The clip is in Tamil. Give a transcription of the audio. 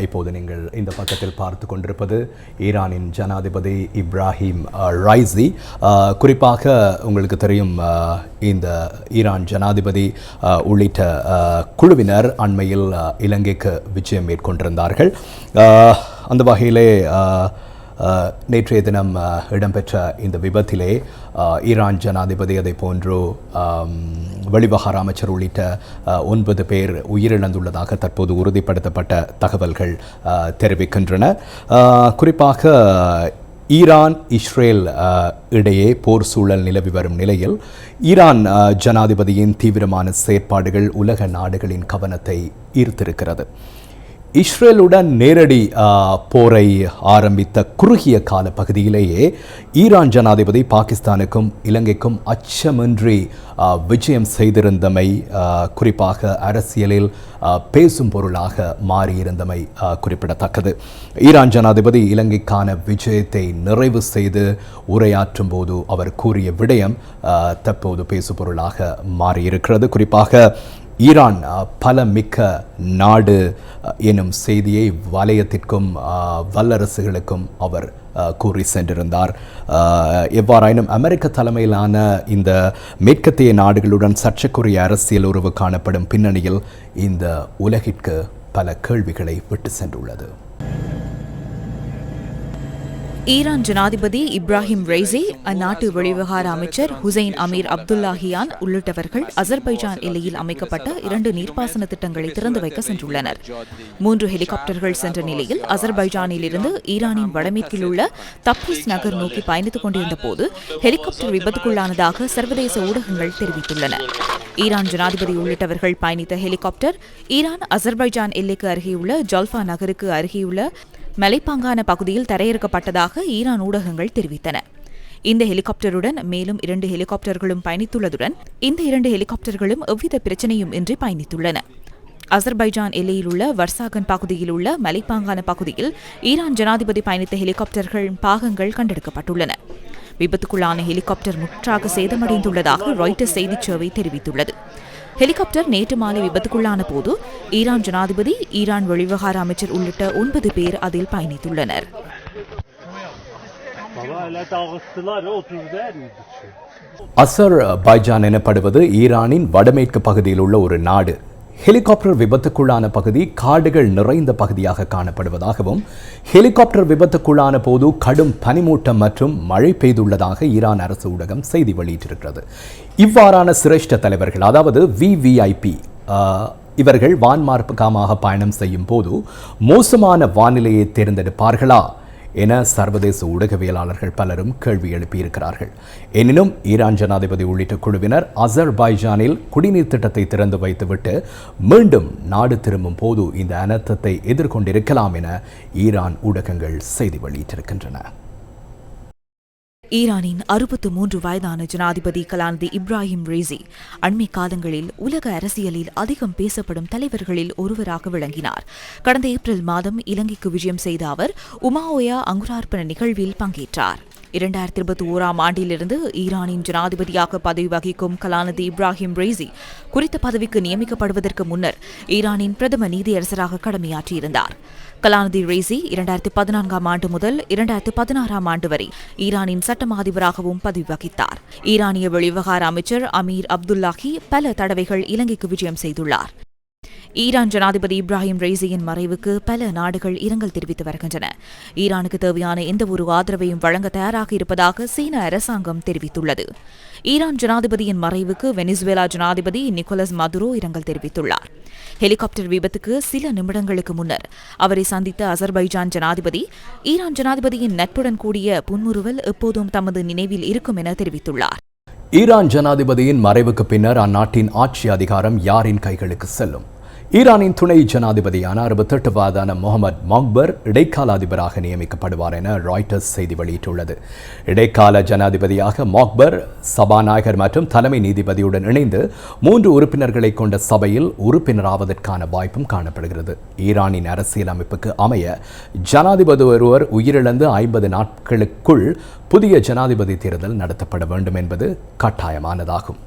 இப்போது நீங்கள் இந்த பக்கத்தில் பார்த்து கொண்டிருப்பது ஈரானின் ஜனாதிபதி இப்ராஹிம் ரைசி. குறிப்பாக உங்களுக்கு தெரியும் இந்த ஈரான் ஜனாதிபதி உள்ளிட்ட குழுவினர் அண்மையில் இலங்கைக்கு விஜயம் மேற்கொண்டிருந்தார்கள். அந்த வகையிலே நேற்றைய தினம் இடம்பெற்ற இந்த விபத்திலே ஈரான் ஜனாதிபதி அதை போன்று வெளிவகார அமைச்சர் உள்ளிட்ட ஒன்பது பேர் உயிரிழந்துள்ளதாக தற்போது உறுதிப்படுத்தப்பட்ட தகவல்கள் தெரிவிக்கின்றன. குறிப்பாக ஈரான் இஸ்ரேல் இடையே போர் சூழல் நிலவி வரும் நிலையில் ஈரான் ஜனாதிபதியின் தீவிரமான செயற்பாடுகள் உலக நாடுகளின் கவனத்தை ஈர்த்திருக்கிறது. இஸ்ரேலுடன் நேரடி போரை ஆரம்பித்த குறுகிய கால பகுதியிலேயே ஈரான் ஜனாதிபதி பாகிஸ்தானுக்கும் இலங்கைக்கும் அச்சமின்றி விஜயம் செய்திருந்தமை குறிப்பாக அரசியலில் பேசும் பொருளாக மாறியிருந்தமை குறிப்பிடத்தக்கது. ஈரான் ஜனாதிபதி இலங்கைக்கான விஜயத்தை நிறைவு செய்து உரையாற்றும் போது அவர் கூறிய விடயம் தற்போது பேசு பொருளாக மாறியிருக்கிறது. குறிப்பாக ஈரான் பல மிக்க நாடு எனும் செய்தியை வலயத்திற்கும் வல்லரசுகளுக்கும் அவர் கூறி சென்றிருந்தார். எவ்வாறாயினும் அமெரிக்க தலைமையிலான இந்த மேற்கத்திய நாடுகளுடன் சர்ச்சைக்குரிய அரசியல் உறவு காணப்படும் பின்னணியில் இந்த உலகிற்கு பல கேள்விகளை விட்டு சென்றுள்ளது. ஈரான் ஜனாதிபதி இப்ராஹிம் ரெய்சி அந்நாட்டு வெளிவிவகார அமைச்சர் ஹுசைன் அமீர் அப்துல்லாஹியான் உள்ளிட்டவர்கள் அசர்பைஜான் எல்லையில் அமைக்கப்பட்ட இரண்டு நீர்ப்பாசன திட்டங்களை திறந்து வைக்க சென்றுள்ளனர். மூன்று ஹெலிகாப்டர்கள் சென்ற நிலையில் அசர்பைஜானில் இருந்து ஈரானின் வடமேற்கில் உள்ள தப்ரிஸ் நகர் நோக்கி பயணித்துக் கொண்டிருந்த போது ஹெலிகாப்டர் விபத்துக்குள்ளானதாக சர்வதேச ஊடகங்கள் தெரிவித்துள்ளன. ஈரான் ஜனாதிபதி உள்ளிட்டவர்கள் பயணித்த ஹெலிகாப்டர் ஈரான் அசர்பைஜான் எல்லைக்கு அருகேயுள்ள ஜல்ஃபா நகருக்கு அருகேயுள்ள மலைப்பாங்கான பகுதியில் தரையிறக்கப்பட்டதாக ஈரான் ஊடகங்கள் தெரிவித்தன. இந்த ஹெலிகாப்டருடன் மேலும் இரண்டு ஹெலிகாப்டர்களும் பயணித்துள்ளதுடன் இந்த இரண்டு ஹெலிகாப்டர்களும் எவ்வித பிரச்சனையும் இன்றி பயணித்துள்ளன. அசர்பைஜான் எல்லையில் உள்ள வர்சாகன் பகுதியில் உள்ள மலைப்பாங்கான பகுதியில் ஈரான் ஜனாதிபதி பயணித்த ஹெலிகாப்டர்கள் பாகங்கள் கண்டெடுக்கப்பட்டுள்ளன. விபத்துக்குள்ளான ஹெலிகாப்டர் முற்றாக சேதமடைந்துள்ளதாக ராய்ட்டர் செய்திச் சேவை தெரிவித்துள்ளது. ஹெலிகாப்டர் நேற்று மாலை விபத்துக்குள்ளான போது ஈரான் ஜனாதிபதி ஈரான் வெளிவிவகார அமைச்சர் உள்ளிட்ட ஒன்பது பேர் அதில் பயணித்துள்ளனர். அசர் பைஜான் எனப்படுவது ஈரானின் வடமேற்கு பகுதியில் உள்ள ஒரு நாடு. ஹெலிகாப்டர் விபத்துக்குள்ளான பகுதி காடுகள் நிறைந்த பகுதியாக காணப்படுவதாகவும் ஹெலிகாப்டர் விபத்துக்குள்ளான போது கடும் பனிமூட்டம் மற்றும் மழை பெய்துள்ளதாக ஈரான் அரசு ஊடகம் செய்தி வெளியிட்டிருக்கிறது. இவ்வாறான சிரேஷ்ட தலைவர்கள் அதாவது விவிஐபி இவர்கள் வான்மார்பகமாக பயணம் செய்யும் போது மோசமான வானிலையை தேர்ந்தெடுப்பார்களா? என சர்வதேச ஊடகவியலாளர்கள் பலரும் கேள்வி எழுப்பியிருக்கிறார்கள். எனினும் ஈரான் ஜனாதிபதி உள்ளிட்ட குழுவினர் அசர்பைஜானில் குடிநீர் திட்டத்தை திறந்து வைத்துவிட்டு மீண்டும் நாடு திரும்பும் போது இந்த அனர்த்தத்தை எதிர்கொண்டிருக்கலாம் என ஈரான் ஊடகங்கள் செய்தி வெளியிட்டிருக்கின்றன. ஈரானின் அறுபத்து மூன்று வயதான ஜனாதிபதி கலாநிதி இப்ராஹிம் ரேசி அண்மை காலங்களில் உலக அரசியலில் அதிகம் பேசப்படும் தலைவர்களில் ஒருவராக விளங்கினார். கடந்த ஏப்ரல் மாதம் இலங்கைக்கு விஜயம் செய்த அவர் உமாஓயா அங்குரார்ப்பண நிகழ்வில் பங்கேற்றார். இரண்டாயிரத்தி இருபத்தி ஓராம் ஆண்டிலிருந்து ஈரானின் ஜனாதிபதியாக பதவி வகிக்கும் கலாநிதி இப்ராஹிம் ரெய்சி குறித்த பதவிக்கு நியமிக்கப்படுவதற்கு முன்னர் ஈரானின் பிரதம நீதியரசராக கடமையாற்றியிருந்தார். கலாநிதி ரெய்சி இரண்டாயிரத்தி பதினான்காம் ஆண்டு முதல் இரண்டாயிரத்தி பதினாறாம் ஆண்டு வரை ஈரானின் சட்டம் அதிபராகவும் பதவி வகித்தார். ஈரானிய வெளிவிவகார அமைச்சர் அமீர் அப்துல்லாஹி பல தடவைகள் இலங்கைக்கு விஜயம் செய்துள்ளார். ஈரான் ஜனாதிபதி இப்ராஹிம் ரெய்சியின் மறைவுக்கு பல நாடுகள் இரங்கல் தெரிவித்து வருகின்றன. ஈரானுக்கு தேவையான எந்த ஒரு ஆதரவையும் வழங்க தயாராக இருப்பதாக சீன அரசாங்கம் தெரிவித்துள்ளது. ஈரான் ஜனாதிபதியின் மறைவுக்கு வெனிசுவேலா ஜனாதிபதி நிக்கோலஸ் மதுரோ இரங்கல் தெரிவித்துள்ளார். ஹெலிகாப்டர் விபத்துக்கு சில நிமிடங்களுக்கு முன்னர் அவரை சந்தித்த அசர்பைஜான் ஜனாதிபதி ஈரான் ஜனாதிபதியின் நட்புடன் கூடிய புன்முறுவல் எப்போதும் தமது நினைவில் இருக்கும் என தெரிவித்துள்ளார். ஈரான் ஜனாதிபதியின் மறைவுக்கு பின்னர் அந்நாட்டின் ஆட்சி அதிகாரம் யாரின் கைகளுக்கு செல்லும்? ஈரானின் துணை ஜனாதிபதியான அறுபத்தெட்டு வாதான முகமது மக்பர் இடைக்கால அதிபராக நியமிக்கப்படுவார் என ராய்டர்ஸ் செய்தி வெளியிட்டுள்ளது. இடைக்கால ஜனாதிபதியாக மக்பர் சபாநாயகர் மற்றும் தலைமை நீதிபதியுடன் இணைந்து மூன்று உறுப்பினர்களை கொண்ட சபையில் உறுப்பினராவதற்கான வாய்ப்பும் காணப்படுகிறது. ஈரானின் அரசியலமைப்புக்கு அமைய ஜனாதிபதி ஒருவர் உயிரிழந்து ஐம்பது நாட்களுக்குள் புதிய ஜனாதிபதி தேர்தல் நடத்தப்பட வேண்டும் என்பது கட்டாயமானதாகும்.